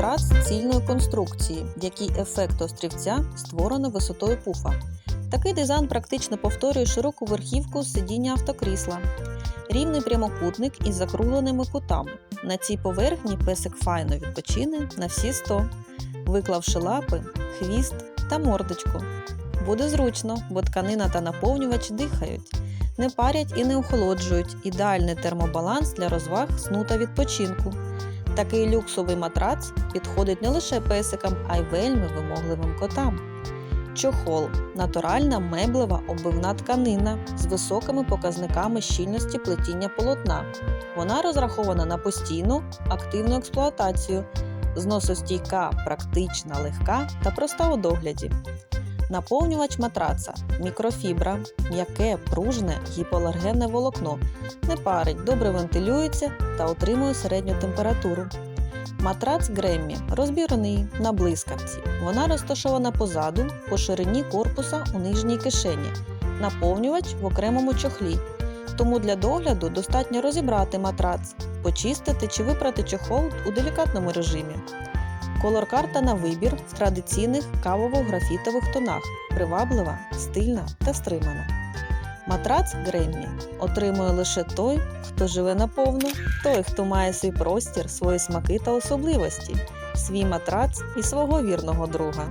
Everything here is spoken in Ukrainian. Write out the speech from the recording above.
матрац цільної конструкції, в якій ефект острівця створено висотою пуфа. Такий дизайн практично повторює широку верхівку сидіння автокрісла, рівний прямокутник із закругленими кутами. На цій поверхні песик файно відпочине на всі 100, виклавши лапи, хвіст та мордочку. Буде зручно, бо тканина та наповнювач дихають, не парять і не охолоджують. Ідеальний термобаланс для розваг, сну та відпочинку. Такий люксовий матрац підходить не лише песикам, а й вельми вимогливим котам. Чохол натуральна меблева оббивна тканина з високими показниками щільності плетіння полотна. Вона розрахована на постійну активну експлуатацію, зносостійка, практична, легка та проста у догляді. Наповнювач матраца мікрофібра, м'яке, пружне, гіпоалергенне волокно, не парить, добре вентилюється та отримує середню температуру. Матрац Греммі розбірний на блискавці. Вона розташована позаду по ширині корпуса у нижній кишені, наповнювач в окремому чохлі. Тому для догляду достатньо розібрати матрац, почистити чи випрати чохол у делікатному режимі. Колор-карта на вибір в традиційних кавово-графітових тонах, приваблива, стильна та стримана. Матрац Греммі отримує лише той, хто живе наповну, той, хто має свій простір, свої смаки та особливості, свій матрац і свого вірного друга.